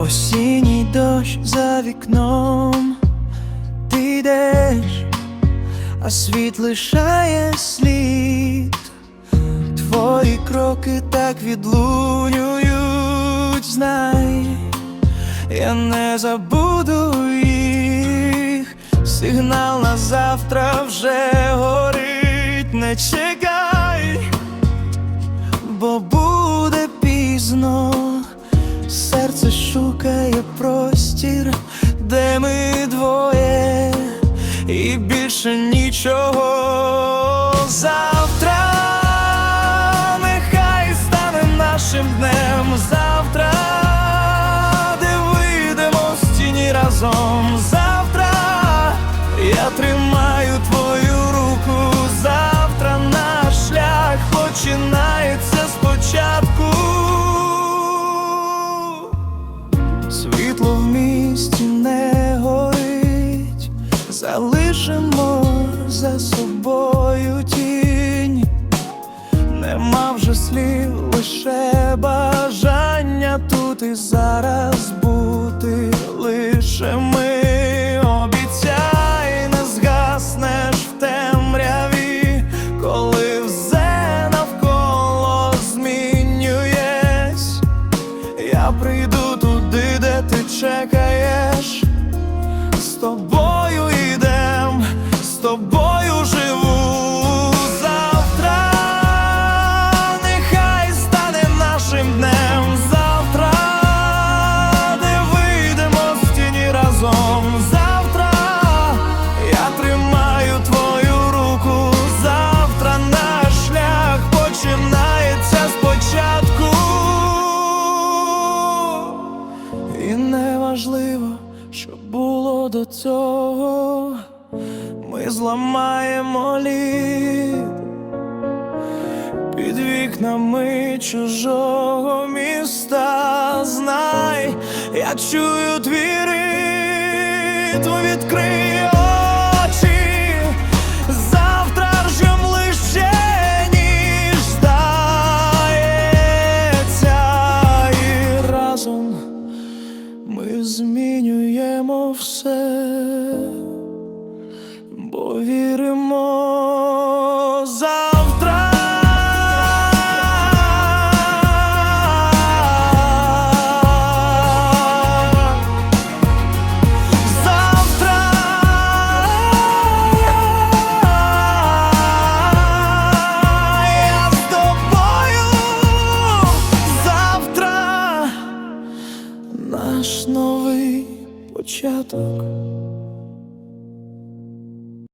Осінній дощ за вікном, ти йдеш, а світ лишає слід. Твої кроки так відлунюють, знай, я не забуду їх. Сигнал на завтра вже горить, не чекай, бо буде пізно. Разом. Завтра я тримаю твою руку. Завтра наш шлях починається спочатку. Світло в місті не горить, залишимо за собою тінь, нема вже слів, лише бажання тут і зараз бути лише ми. Обіцяй, не згаснеш в темряві, коли все навколо змінюєсь. Я прийду туди, де ти чекаєш. З тобою йдем, з тобою неважливо, що було до цього, ми зламаємо лід під вікнами чужого міста. Знай, я чую твій ритм, відкрий бо віримо завтра. Завтра з тобою завтра наш новий початок.